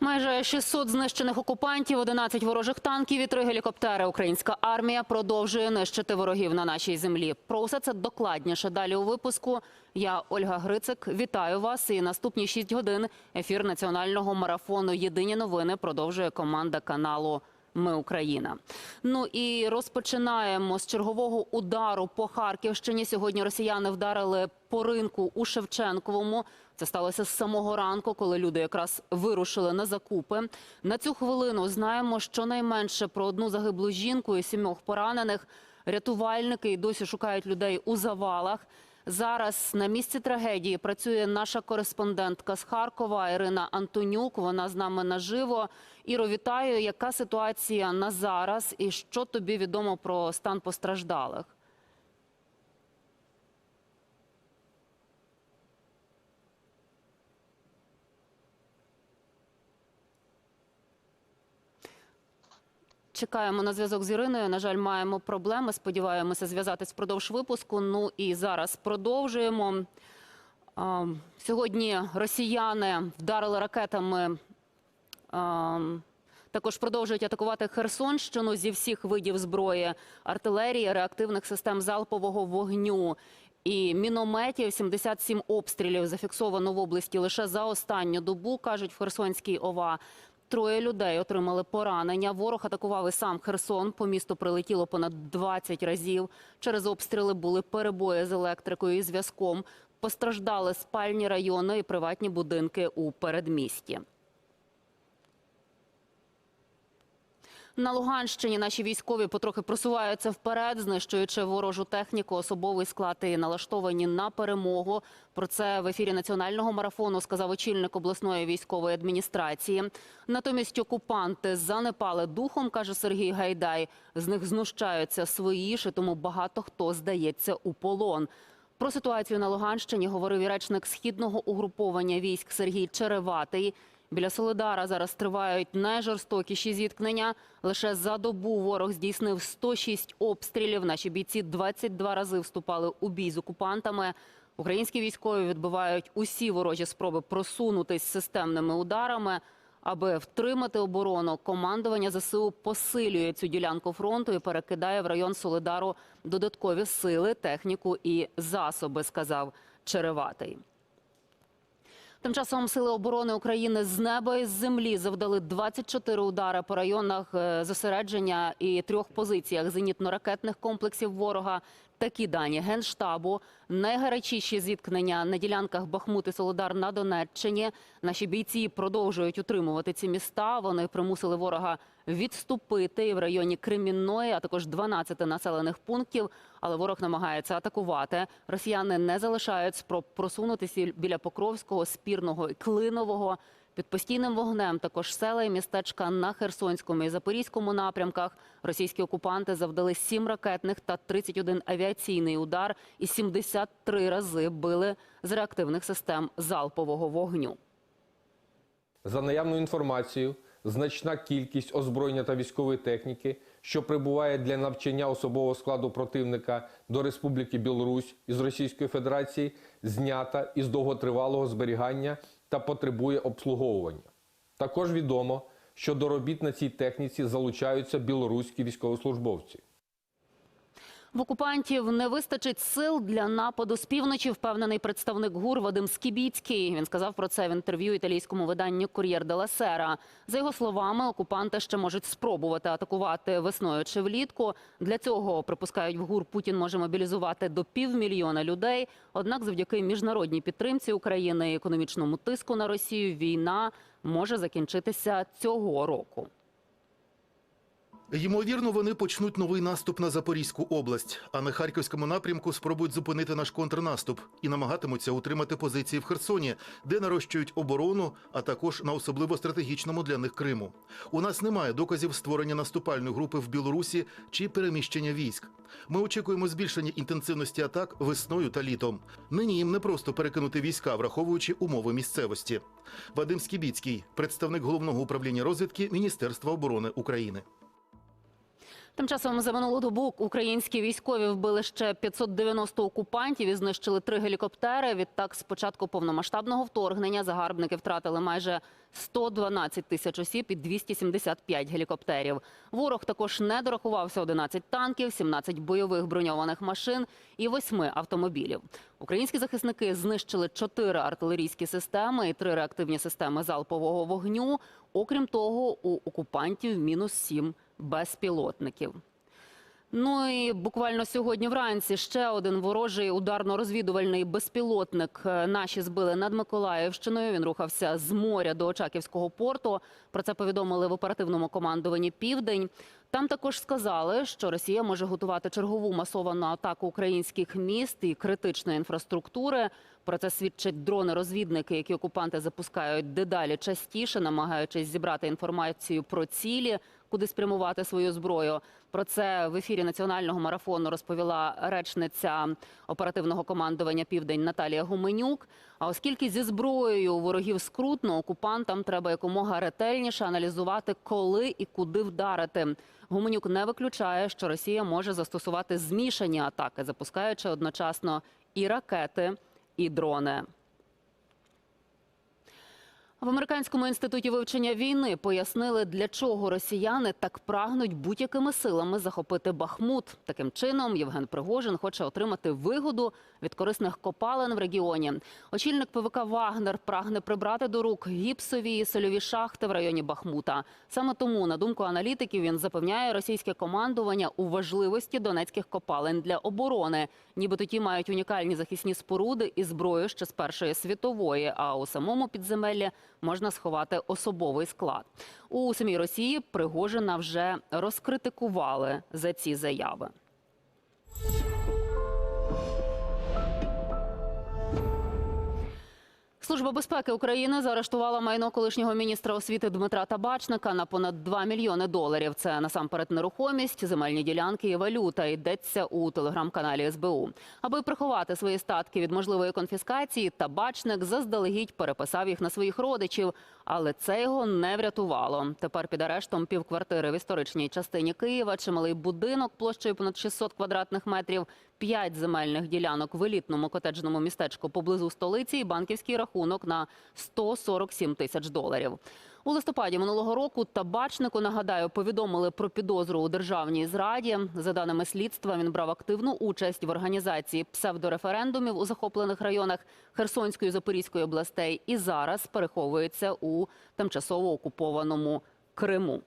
Майже 600 знищених окупантів, 11 ворожих танків і 3 гелікоптери. Українська армія продовжує нищити ворогів на нашій землі. Про усе це докладніше далі у випуску. Я Ольга Грицик. Вітаю вас. І наступні 6 годин ефір національного марафону Єдині новини продовжує команда каналу. Ми Україна. Ну і розпочинаємо з чергового удару по Харківщині. Сьогодні росіяни вдарили по ринку у Шевченковому. Це сталося з самого ранку, коли люди якраз вирушили на закупи. На цю хвилину знаємо щонайменше про одну загиблу жінку і сімьох поранених. Рятувальники досі шукають людей у завалах. Зараз на місці трагедії працює наша кореспондентка з Харкова Ірина Антонюк. Вона з нами наживо. Іро, вітаю. Яка ситуація на зараз і що тобі відомо про стан постраждалих? Чекаємо на зв'язок з Іриною. На жаль, маємо проблеми. Сподіваємося зв'язатись впродовж випуску. Ну і зараз продовжуємо. Сьогодні росіяни вдарили ракетами. Також продовжують атакувати Херсонщину зі всіх видів зброї, артилерії, реактивних систем залпового вогню і мінометів. 77 обстрілів зафіксовано в області лише за останню добу, кажуть в Херсонській ОВА. Троє людей отримали поранення. Ворог атакував і сам Херсон. По місту прилетіло понад 20 разів. Через обстріли були перебої з електрикою і зв'язком. Постраждали спальні райони і приватні будинки у передмісті. На Луганщині наші військові потрохи просуваються вперед, знищуючи ворожу техніку, особовий склад і налаштовані на перемогу. Про це в ефірі національного марафону сказав очільник обласної військової адміністрації. Натомість окупанти занепали духом, каже Сергій Гайдай. З них знущаються свої ж, тому багато хто здається у полон. Про ситуацію на Луганщині говорив і речник східного угруповання військ Сергій Череватий. Біля Солидара зараз тривають найжорстокіші зіткнення. Лише за добу ворог здійснив 106 обстрілів. Наші бійці 22 рази вступали у бій з окупантами. Українські військові відбивають усі ворожі спроби просунутись системними ударами. Аби втримати оборону, командування ЗСУ посилює цю ділянку фронту і перекидає в район Солидару додаткові сили, техніку і засоби, сказав Череватий. Тим часом сили оборони України з неба і з землі завдали 24 удари по районах е, зосередження і трьох позиціях зенітно-ракетних комплексів ворога. Такі дані генштабу. Найгарячіші зіткнення на ділянках Бахмут і Солодар на Донеччині. Наші бійці продовжують утримувати ці міста. Вони примусили ворога відступити в районі Кремінної, а також 12 населених пунктів. Але ворог намагається атакувати. Росіяни не залишають спроб просунутися біля Покровського, спірного і клинового. Під постійним вогнем також села і містечка на Херсонському і Запорізькому напрямках. Російські окупанти завдали 7 ракетних та 31 авіаційний удар і 73 рази били з реактивних систем залпового вогню. За наявною інформацією, значна кількість озброєння та військової техніки, що прибуває для навчання особового складу противника до Республіки Білорусь із Російської Федерації, знята із довготривалого зберігання та потребує обслуговування. Також відомо, що до робіт на цій техніці залучаються білоруські військовослужбовці. В окупантів не вистачить сил для нападу з півночі. Впевнений представник ГУР Вадим Скібіцький. Він сказав про це в інтерв'ю італійському виданню Кур'єр де Сера. За його словами, окупанти ще можуть спробувати атакувати весною чи влітку. Для цього припускають в ГУР Путін може мобілізувати до півмільйона людей. Однак, завдяки міжнародній підтримці України економічному тиску на Росію, війна може закінчитися цього року. Ймовірно, вони почнуть новий наступ на Запорізьку область, а на харківському напрямку спробують зупинити наш контрнаступ і намагатимуться утримати позиції в Херсоні, де нарощують оборону, а також на особливо стратегічному для них Криму. У нас немає доказів створення наступальної групи в Білорусі чи переміщення військ. Ми очікуємо збільшення інтенсивності атак весною та літом. Нині їм не просто перекинути війська, враховуючи умови місцевості. Вадим Скібіцький, представник головного управління розвідки Міністерства оборони України. Тим часом за минулу добу українські військові вбили ще 590 окупантів і знищили три гелікоптери. Відтак, з початку повномасштабного вторгнення загарбники втратили майже 112 тисяч осіб і 275 гелікоптерів. Ворог також не дорахувався 11 танків, 17 бойових броньованих машин і 8 автомобілів. Українські захисники знищили 4 артилерійські системи і 3 реактивні системи залпового вогню. Окрім того, у окупантів мінус 7 безпілотників. Ну і буквально сьогодні вранці ще один ворожий ударно-розвідувальний безпілотник е, наші збили над Миколаївщиною. Він рухався з моря до Очаківського порту. Про це повідомили в оперативному командуванні Південь. Там також сказали, що Росія може готувати чергову масовану атаку українських міст і критичної інфраструктури. Про це свідчать дрони-розвідники, які окупанти запускають дедалі частіше, намагаючись зібрати інформацію про цілі, куди спрямувати свою зброю. Про це в ефірі національного марафону розповіла речниця оперативного командування Південь Наталія Гуменюк. А оскільки зі зброєю ворогів скрутно, окупантам треба якомога ретельніше аналізувати, коли і куди вдарити. Гуменюк не виключає, що Росія може застосувати змішані атаки, запускаючи одночасно і ракети, і дрони. В американському інституті вивчення війни пояснили, для чого росіяни так прагнуть будь-якими силами захопити Бахмут. Таким чином, Євген Пригожин хоче отримати вигоду від корисних копалин в регіоні. Очільник ПВК Вагнер прагне прибрати до рук гіпсові і сольові шахти в районі Бахмута. Саме тому, на думку аналітиків, він запевняє російське командування у важливості донецьких копалин для оборони. Нібито ті мають унікальні захисні споруди і зброю ще з першої світової. А у самому підземеллі можна сховати особовий склад. У самій Росії Пригожина вже розкритикували за ці заяви. Служба безпеки України заарештувала майно колишнього міністра освіти Дмитра Табачника на понад 2 мільйони доларів. Це насамперед нерухомість, земельні ділянки і валюта. Йдеться у телеграм-каналі СБУ. Аби приховати свої статки від можливої конфіскації, табачник заздалегідь переписав їх на своїх родичів, але це його не врятувало. Тепер під арештом півквартири в історичній частині Києва, чималий будинок площею понад 600 квадратних метрів, п'ять земельних ділянок в елітному котеджному містечку поблизу столиці і банківський рахунок на 147 тисяч доларів. У листопаді минулого року табачнику, нагадаю, повідомили про підозру у державній зраді. За даними слідства, він брав активну участь в організації псевдореферендумів у захоплених районах Херсонської і Запорізької областей і зараз переховується у тимчасово окупованому Криму.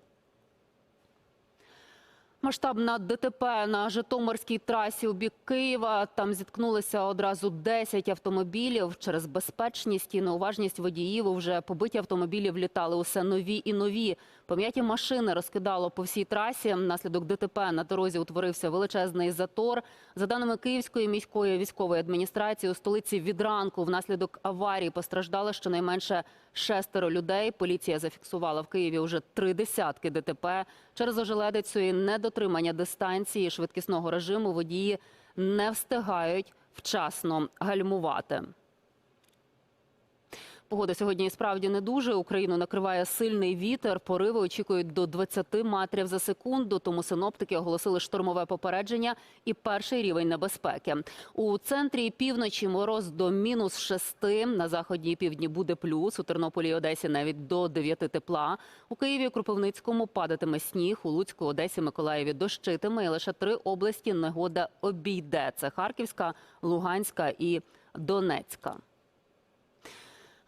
Масштабна ДТП на Житомирській трасі у бік Києва. Там зіткнулися одразу 10 автомобілів. Через безпечність і неуважність водіїв вже побиті автомобілі влітали усе нові і нові. Пом'яті машини розкидало по всій трасі. Наслідок ДТП на дорозі утворився величезний затор. За даними Київської міської військової адміністрації, у столиці від ранку внаслідок аварії постраждали щонайменше шестеро людей. Поліція зафіксувала в Києві вже три десятки ДТП. Через ожеледицю і недотримання дистанції швидкісного режиму водії не встигають вчасно гальмувати. Погода сьогодні справді не дуже. Україну накриває сильний вітер. Пориви очікують до 20 метрів за секунду. Тому синоптики оголосили штормове попередження і перший рівень небезпеки. У центрі півночі мороз до мінус 6, На заході і півдні буде плюс. У Тернополі і Одесі навіть до 9 тепла. У Києві і Кропивницькому падатиме сніг. У Луцьку, Одесі, Миколаєві дощитиме. І лише три області негода обійде. Це Харківська, Луганська і Донецька.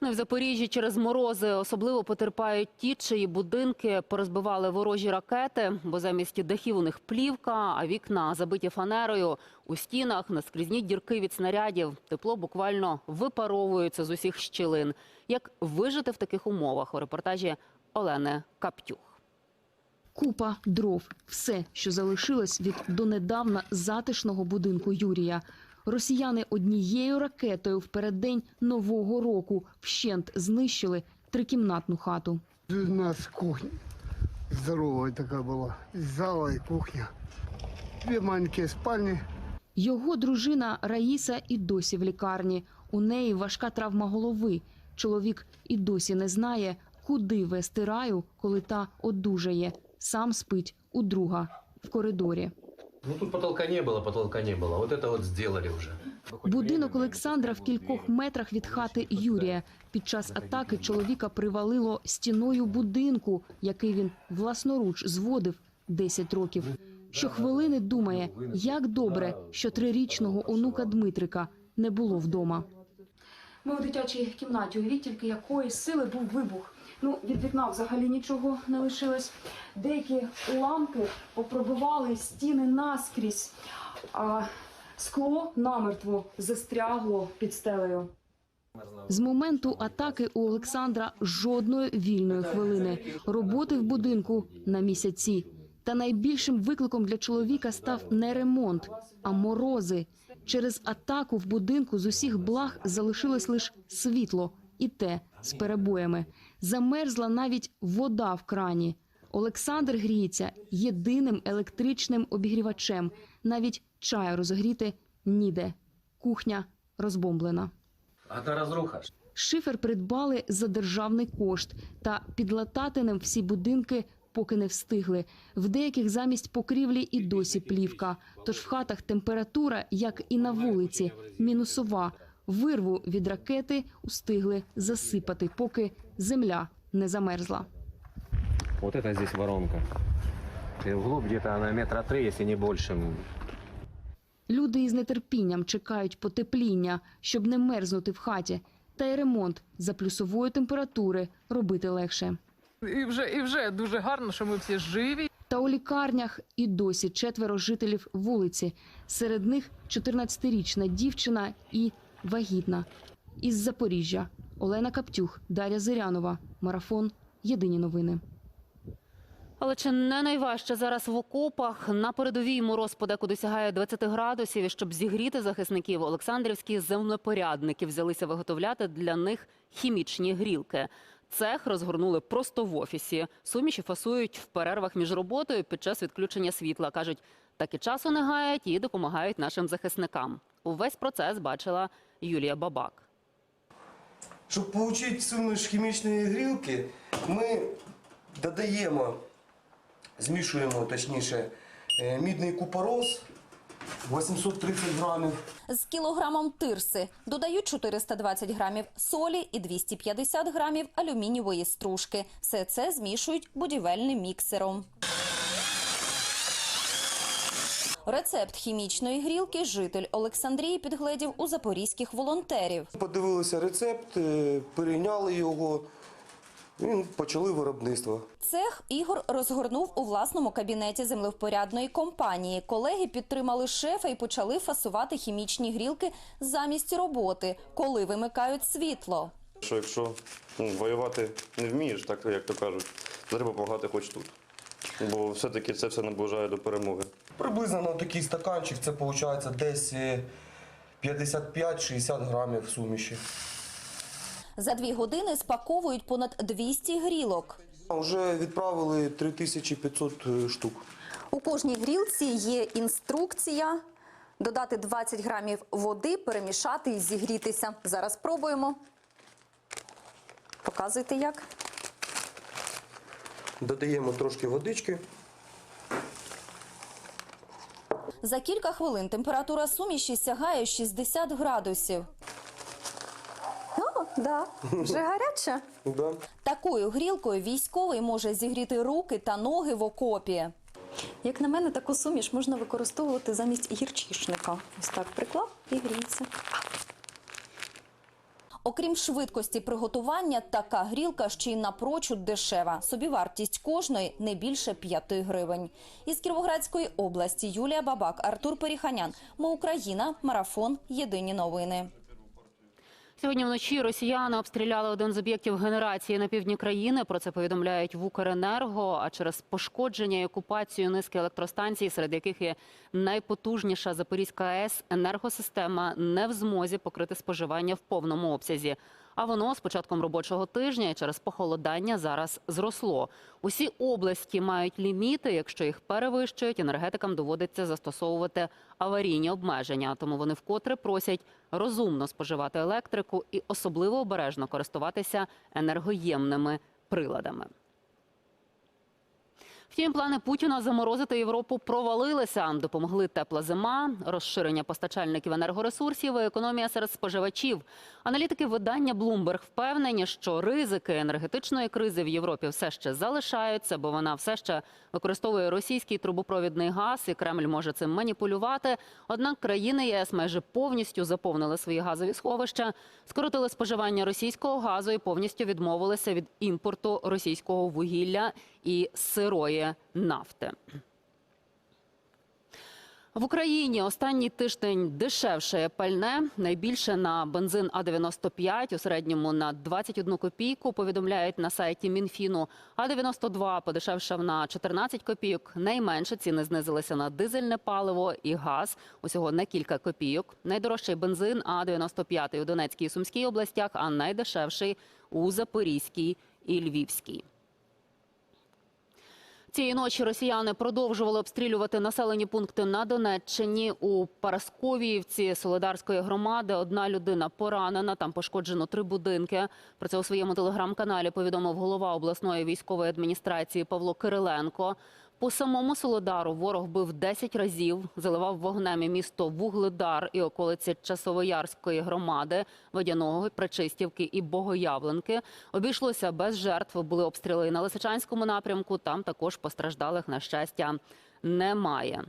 Ну в Запоріжжі через морози особливо потерпають ті, чиї будинки порозбивали ворожі ракети, бо замість дахів у них плівка, а вікна забиті фанерою. У стінах наскрізні дірки від снарядів. Тепло буквально випаровується з усіх щілин. Як вижити в таких умовах у репортажі Олени Каптюх. Купа дров все, що залишилось від донедавна затишного будинку Юрія. Росіяни однією ракетою в переддень нового року вщент знищили трикімнатну хату. У нас кухня здоровая такая была. И зала и кухня. Две маленькие спальни. Його дружина Раїса і досі в лікарні. У неї важка травма голови. Чоловік і досі не знає, куди вести раю, коли та одужає. Сам спить у друга в коридорі. Ну тут потолка не было, потолка не было. Вот это вот сделали уже. Будинок Олександра в кількох метрах від хати Юрія. Під час атаки чоловіка привалило стіною будинку, який він власноруч зводив 10 років. Щохвилини думає, як добре, що трирічного онука Дмитрика не було вдома. Ми у дитячій кімнаті. Уявіть тільки якої сили був вибух. Ну, від вікна взагалі нічого не лишилось. Деякі уламки попробивали стіни наскрізь, а скло намертво застрягло під стелею. З моменту атаки у Олександра жодної вільної хвилини. Роботи в будинку на місяці. Та найбільшим викликом для чоловіка став не ремонт, а морози. Через атаку в будинку з усіх благ залишилось лише світло, і те з перебоями. Замерзла навіть вода в крані. Олександр гріється єдиним електричним обігрівачем. Навіть чаю розогріти ніде. Кухня розбомблена. А это разруха. Шифер придбали за державний кошт, та підлатати ним всі будинки поки не встигли. В деяких замість покрівлі і досі плівка. Тож в хатах температура, як і на вулиці, мінусова. Вирву від ракети устигли засипати, поки земля не замерзла. Вот это здесь воронка. И вглубь где-то она метра три, если не больше. Люди із нетерпінням чекають потепління, щоб не мерзнути в хаті. Та й ремонт за плюсової температури робити легше. І вже, і вже дуже гарно, що ми всі живі. Та у лікарнях і досі четверо жителів вулиці. Серед них 14-річна дівчина і вагітна. Із Запоріжжя Олена Каптюх, Дар'я Зирянова. Марафон. Єдині новини. Але чи не найважче зараз в окопах на передовій мороз подекуди сягає 20 градусів. І щоб зігріти захисників, Олександрівські землепорядники взялися виготовляти для них хімічні грілки. Цех розгорнули просто в офісі. Суміші фасують в перервах між роботою під час відключення світла. кажуть, так і часу не гаять і допомагають нашим захисникам. Увесь процес бачила Юлія Бабак. Щоб отримати суміш хімічної грілки, ми додаємо, змішуємо точніше, е, мідний купорос 830 грамів. З кілограмом тирси додають 420 грамів солі і 250 грамів алюмінієвої стружки. Все це змішують будівельним міксером. Рецепт хімічної грілки житель Олександрії підгледів у запорізьких волонтерів. Подивилися рецепт, е, перейняли його і почали виробництво. Цех Ігор розгорнув у власному кабінеті землевпорядної компанії. Колеги підтримали шефа і почали фасувати хімічні грілки замість роботи, коли вимикають світло. Що якщо ну, воювати не вмієш, так як то кажуть, треба допомагати хоч тут. Бо все-таки це все наближає до перемоги. Приблизно на такий стаканчик це виходить десь е, 55-60 грамів суміші. За дві години спаковують понад 200 грілок. Вже відправили 3500 штук. У кожній грілці є інструкція. Додати 20 грамів води, перемішати і зігрітися. Зараз пробуємо. Показуйте як. Додаємо трошки водички. За кілька хвилин температура суміші сягає 60 градусів. О, да, вже гаряче. Да. Такою грілкою військовий може зігріти руки та ноги в окопі. Як на мене, таку суміш можна використовувати замість гірчишника. Ось так приклав і гріється. Окрім швидкості приготування, така грілка ще й напрочуд дешева. Собівартість кожної не більше 5 гривень. Із Кіровоградської області Юлія Бабак, Артур Періханян. Ми Україна. Марафон. Єдині новини. Сьогодні вночі росіяни обстріляли один з об'єктів генерації на півдні країни. Про це повідомляють в Укренерго. А через пошкодження і окупацію низки електростанцій, серед яких є найпотужніша Запорізька АЕС, енергосистема не в змозі покрити споживання в повному обсязі. А воно з початком робочого тижня і через похолодання зараз зросло. Усі області мають ліміти. Якщо їх перевищують, енергетикам доводиться застосовувати аварійні обмеження. Тому вони вкотре просять розумно споживати електрику і особливо обережно користуватися енергоємними приладами. Втім, плани Путіна заморозити Європу провалилися. Допомогли тепла зима, розширення постачальників енергоресурсів і економія серед споживачів. Аналітики видання Bloomberg впевнені, що ризики енергетичної кризи в Європі все ще залишаються, бо вона все ще використовує російський трубопровідний газ, і Кремль може цим маніпулювати. Однак країни ЄС майже повністю заповнили свої газові сховища, скоротили споживання російського газу і повністю відмовилися від імпорту російського вугілля і сирої нафти. В Україні останній тиждень дешевше пальне, найбільше на бензин А95, у середньому на 21 копійку, повідомляють на сайті Мінфіну. А92 подешевшав на 14 копійок. Найменше ціни знизилися на дизельне паливо і газ, усього на кілька копійок. Найдорожчий бензин А95 у Донецькій і Сумській областях, а найдешевший у Запорізькій і Львівській. Цієї ночі росіяни продовжували обстрілювати населені пункти на Донеччині. У Парасковіївці Солидарської громади одна людина поранена. Там пошкоджено три будинки. Про це у своєму телеграм-каналі повідомив голова обласної військової адміністрації Павло Кириленко. По самому Солодару ворог бив 10 разів, заливав вогнем і місто Вугледар і околиці Часовоярської громади, Водяного, Пречистівки і Богоявленки. Обійшлося без жертв. Були обстріли і на Лисичанському напрямку. Там також постраждалих, на щастя, немає.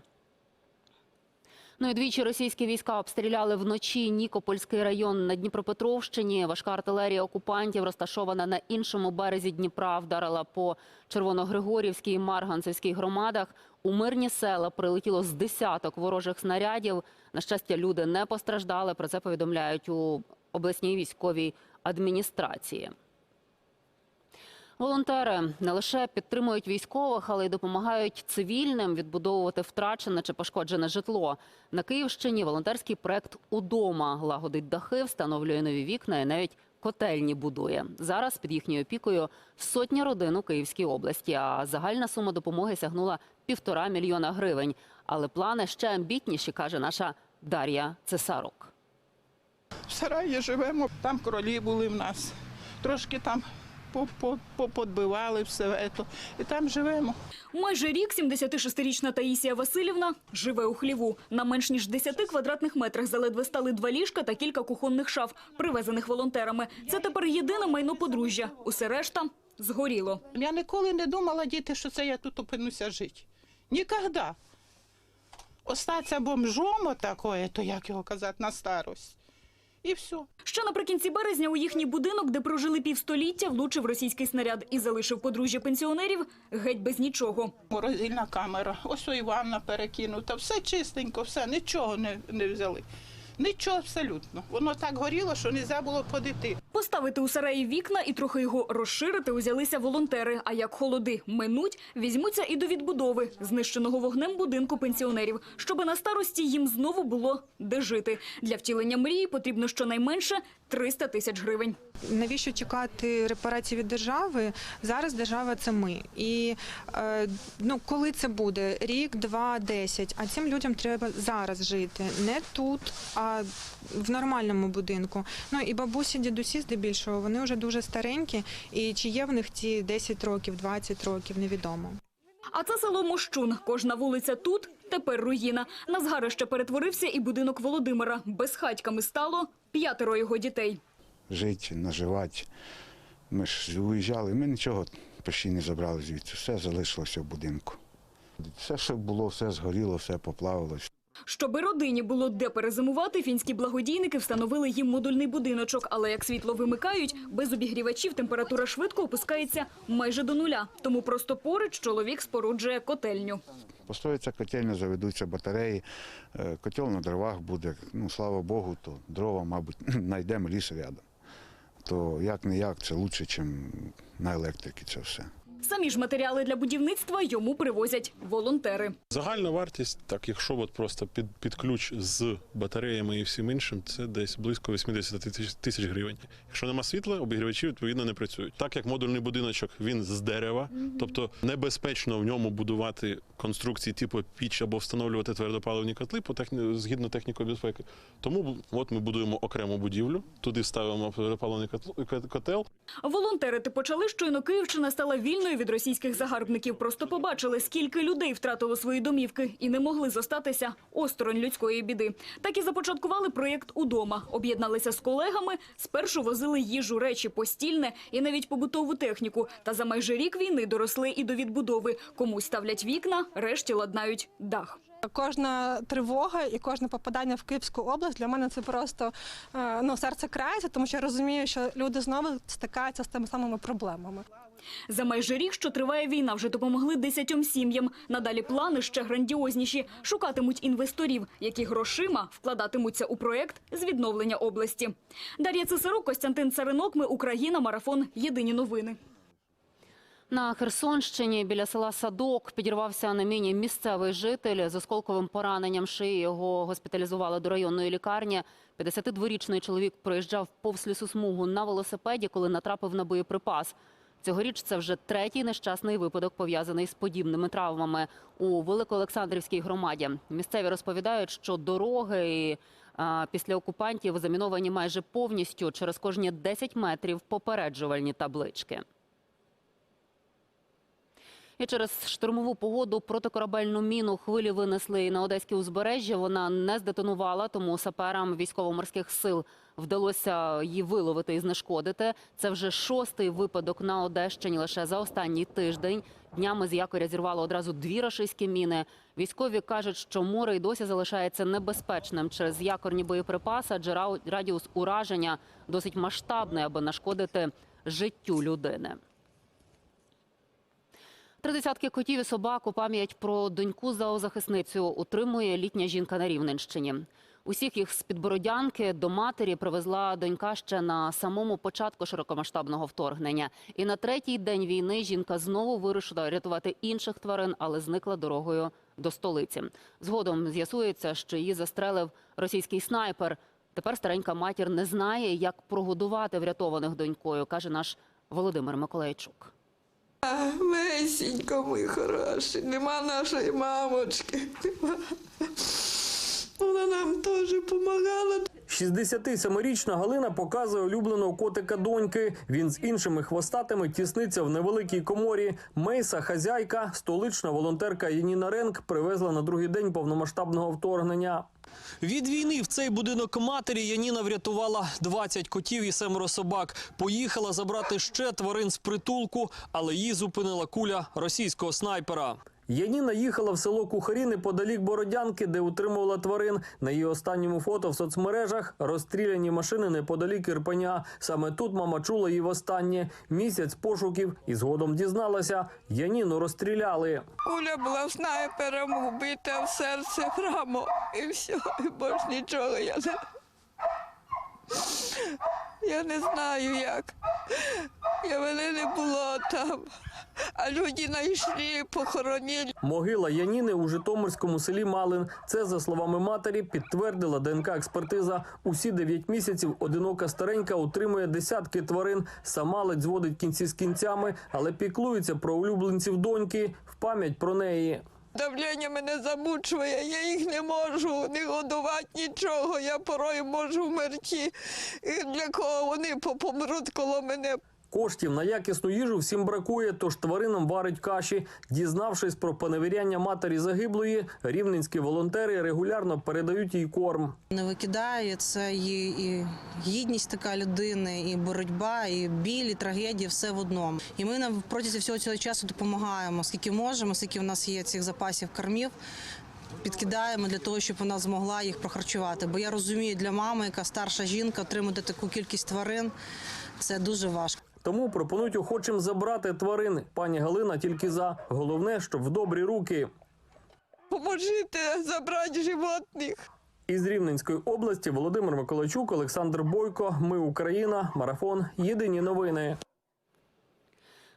Ну і двічі російські війська обстріляли вночі Нікопольський район на Дніпропетровщині. Важка артилерія окупантів, розташована на іншому березі Дніпра, вдарила по Червоногригорівській і Марганцевській громадах. У мирні села прилетіло з десяток ворожих снарядів. На щастя, люди не постраждали. Про це повідомляють у обласній військовій адміністрації. Волонтери не лише підтримують військових, але й допомагають цивільним відбудовувати втрачене чи пошкоджене житло. На Київщині волонтерський проект Удома лагодить дахи, встановлює нові вікна і навіть котельні будує. Зараз під їхньою опікою сотні родин у Київській області. А загальна сума допомоги сягнула півтора мільйона гривень. Але плани ще амбітніші, каже наша Дар'я Цесарук. В сараї живемо, там кролі були в нас. Трошки там подбивали все це. І там живемо. Майже рік 76-річна Таїсія Васильівна живе у хліву. На менш ніж 10 квадратних метрах заледве стали два ліжка та кілька кухонних шаф, привезених волонтерами. Це тепер єдине майно подружжя. Усе решта згоріло. Я ніколи не думала, діти, що це я тут опинуся жити. Ніколи. Остаться бомжом отакое, то як його казати, на старость. І все. Ще наприкінці березня у їхній будинок, де прожили півстоліття, влучив російський снаряд і залишив подружжя пенсіонерів геть без нічого. Морозильна камера, ось у Івана перекинута, все чистенько, все, нічого не, не взяли. Нічого абсолютно. Воно так горіло, що не можна було подити. Поставити у сараї вікна і трохи його розширити узялися волонтери. А як холоди минуть, візьмуться і до відбудови знищеного вогнем будинку пенсіонерів, щоби на старості їм знову було де жити. Для втілення мрії потрібно щонайменше 300 тисяч гривень. Навіщо чекати репарації від держави? Зараз держава це ми. І е, ну, коли це буде? Рік, два, десять. А цим людям треба зараз жити. Не тут, а в нормальному будинку. Ну і бабусі, дідусі, здебільшого, вони вже дуже старенькі. І чи є в них ці 10 років, 20 років, невідомо. А це село Мощун. Кожна вулиця тут тепер руїна. На згарище перетворився і будинок Володимира. Безхатьками стало п'ятеро його дітей. жити, наживати. Ми ж уїжджали, ми нічого почти не забрали звідси. Все залишилося в будинку. Все, що було, все згоріло, все поплавилось. Щоби родині було де перезимувати, фінські благодійники встановили їм модульний будиночок. Але як світло вимикають, без обігрівачів температура швидко опускається майже до нуля. Тому просто поруч чоловік споруджує котельню. Построїться котельня, заведуться батареї, е, котел на дровах буде. Ну, слава Богу, то дрова, мабуть, знайдемо ліс рядом. То як не як, це краще, ніж на електриці це все. Самі ж матеріали для будівництва йому привозять волонтери. Загальна вартість, так якщо от просто під, під ключ з батареями і всім іншим, це десь близько 80 тисяч, тисяч гривень. Якщо нема світла, обігрівачі відповідно не працюють. Так як модульний будиночок він з дерева, тобто небезпечно в ньому будувати конструкції типу піч або встановлювати твердопаливні котли по техні... згідно техніки безпеки. Тому от ми будуємо окрему будівлю, туди ставимо твердопаливний котел. Волонтерити почали, щойно Київщина стала вільною втікли від російських загарбників, просто побачили, скільки людей втратило свої домівки і не могли зостатися осторонь людської біди. Так і започаткували проєкт «Удома». Об'єдналися з колегами, спершу возили їжу, речі, постільне і навіть побутову техніку. Та за майже рік війни доросли і до відбудови. Комусь ставлять вікна, решті ладнають дах. Кожна тривога і кожне попадання в Київську область для мене це просто е, ну серце крається, тому що я розумію, що люди знову стикаються з тими самими проблемами. За майже рік, що триває війна, вже допомогли десятьом сім'ям. Надалі плани ще грандіозніші. Шукатимуть інвесторів, які грошима вкладатимуться у проект з відновлення області. Дар'я Цесарук, Костянтин Царинок. Ми Україна. Марафон. Єдині новини. На Херсонщині біля села Садок підірвався на міні місцевий житель з осколковим пораненням шиї. Його госпіталізували до районної лікарні. 52-річний чоловік проїжджав повз лісосмугу на велосипеді, коли натрапив на боєприпас. Цьогоріч це вже третій нещасний випадок, пов'язаний з подібними травмами у Великоолександрівській громаді. Місцеві розповідають, що дороги а, після окупантів заміновані майже повністю через кожні 10 метрів попереджувальні таблички. І через штурмову погоду протикорабельну міну хвилі винесли на одеське узбережжя. Вона не здетонувала, тому саперам військово-морських сил вдалося її виловити і знешкодити. Це вже шостий випадок на Одещині лише за останній тиждень. Днями з якоря зірвало одразу дві рашистські міни. Військові кажуть, що море й досі залишається небезпечним через якорні боєприпаси, адже радіус ураження досить масштабний, аби нашкодити життю людини. Три десятки котів і собак у пам'ять про доньку зоозахисницю утримує літня жінка на Рівненщині. Усіх їх з підбородянки до матері привезла донька ще на самому початку широкомасштабного вторгнення. І на третій день війни жінка знову вирішила рятувати інших тварин, але зникла дорогою до столиці. Згодом з'ясується, що її застрелив російський снайпер. Тепер старенька матір не знає, як прогодувати врятованих донькою, каже наш Володимир Миколайчук. Месенько, мій хороший, нема нашої мамочки. Нема. Вона нам теж допомагала. 67-річна Галина показує улюбленого котика доньки. Він з іншими хвостатими тісниться в невеликій коморі. Мейса, хазяйка, столична волонтерка Яніна Ренк привезла на другий день повномасштабного вторгнення. Від війни в цей будинок матері Яніна врятувала 20 котів і семеро собак. Поїхала забрати ще тварин з притулку, але її зупинила куля російського снайпера. Яніна їхала в село Кухарі неподалік Бородянки, де утримувала тварин. На її останньому фото в соцмережах розстріляні машини неподалік Ірпеня. Саме тут мама чула її востаннє. Місяць пошуків і згодом дізналася, Яніну розстріляли. Куля була снайпером вбита в серце прямо. І все, і більш нічого я не. Я не знаю як. Я мене не було там. А люди знайшли, похоронили. Могила Яніни у Житомирському селі Малин. Це, за словами матері, підтвердила ДНК-експертиза. Усі 9 місяців одинока старенька утримує десятки тварин. Сама ледь зводить кінці з кінцями, але піклується про улюбленців доньки в пам'ять про неї. Давлення мене замучує, я їх не можу не годувати нічого. Я порою можу вмерти. І для кого вони помруть коло мене. Коштів на якісну їжу всім бракує, тож тваринам варить каші. Дізнавшись про поневіряння матері загиблої, рівненські волонтери регулярно передають їй корм. Не викидає це і, і гідність така людини, і боротьба, і біль, і трагедія все в одному. І ми на протязі всього цього часу допомагаємо, скільки можемо, скільки в нас є цих запасів кормів. Підкидаємо для того, щоб вона змогла їх прохарчувати. Бо я розумію, для мами, яка старша жінка, отримати таку кількість тварин це дуже важко. Тому пропонують охочим забрати тварин. Пані Галина тільки за. Головне, щоб в добрі руки. Поможіть забрати животних. Із Рівненської області Володимир Миколайчук, Олександр Бойко. Ми Україна. Марафон. Єдині новини.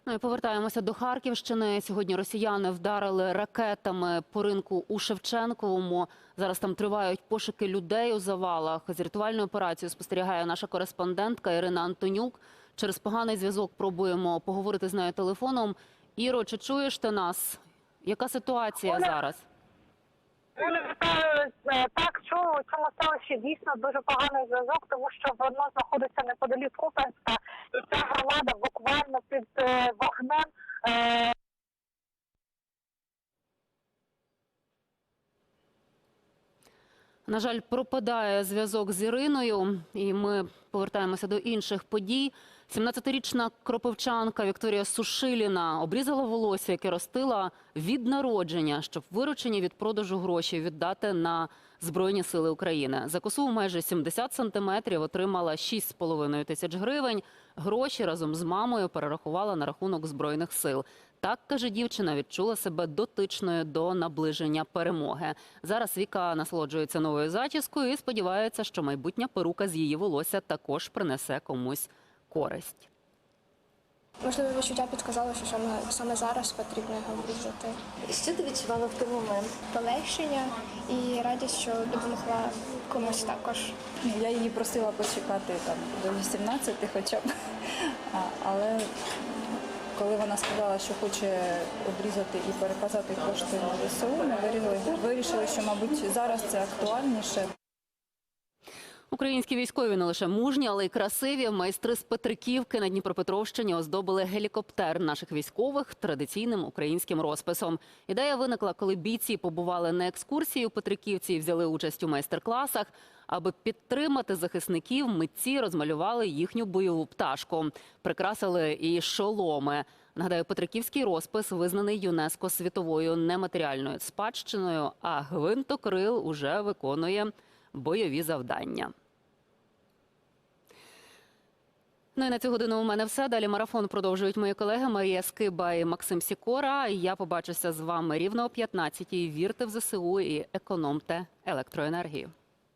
Ну і повертаємося до Харківщини. Сьогодні росіяни вдарили ракетами по ринку у Шевченковому. Зараз там тривають пошуки людей у завалах. З рятувальною операцією спостерігає наша кореспондентка Ірина Антонюк. Через поганий зв'язок пробуємо поговорити з нею телефоном. Іро, чи чуєш ти нас? Яка ситуація зараз? Так, чую, у цьому селищі дійсно дуже поганий зв'язок, тому що воно знаходиться неподалік Купенська, і ця громада буквально під е, вогнем На жаль, пропадає зв'язок з Іриною, і ми повертаємося до інших подій. 17-річна кропивчанка Вікторія Сушиліна обрізала волосся, яке ростила від народження, щоб виручені від продажу гроші віддати на Збройні сили України. За косу майже 70 сантиметрів отримала 6,5 тисяч гривень. Гроші разом з мамою перерахувала на рахунок Збройних сил. Так, каже дівчина, відчула себе дотичною до наближення перемоги. Зараз Віка насолоджується новою зачіскою і сподівається, що майбутня перука з її волосся також принесе комусь користь. Можливо, відчуття підказало, що саме, саме зараз потрібно його врізати. Що ти відчувала в той момент? Полегшення і радість, що допомогла комусь також. Я її просила почекати там до 18 хоча б. А, але коли вона сказала, що хоче обрізати і переказати кошти на ЗСУ, ми вирішили, вирішили, що, мабуть, зараз це актуальніше. Українські військові не лише мужні, але й красиві. Майстри з Петриківки на Дніпропетровщині оздобили гелікоптер наших військових традиційним українським розписом. Ідея виникла, коли бійці побували на екскурсії у Петриківці і взяли участь у майстер-класах. Аби підтримати захисників, митці розмалювали їхню бойову пташку, прикрасили і шоломи. Нагадаю, Петриківський розпис визнаний ЮНЕСКО світовою нематеріальною спадщиною, а гвинтокрил уже виконує бойові завдання. Ну і на цю годину у мене все. Далі марафон продовжують мої колеги Марія Скиба і Максим Сікора. Я побачуся з вами рівно о 15-й. Вірте в ЗСУ і економте електроенергію.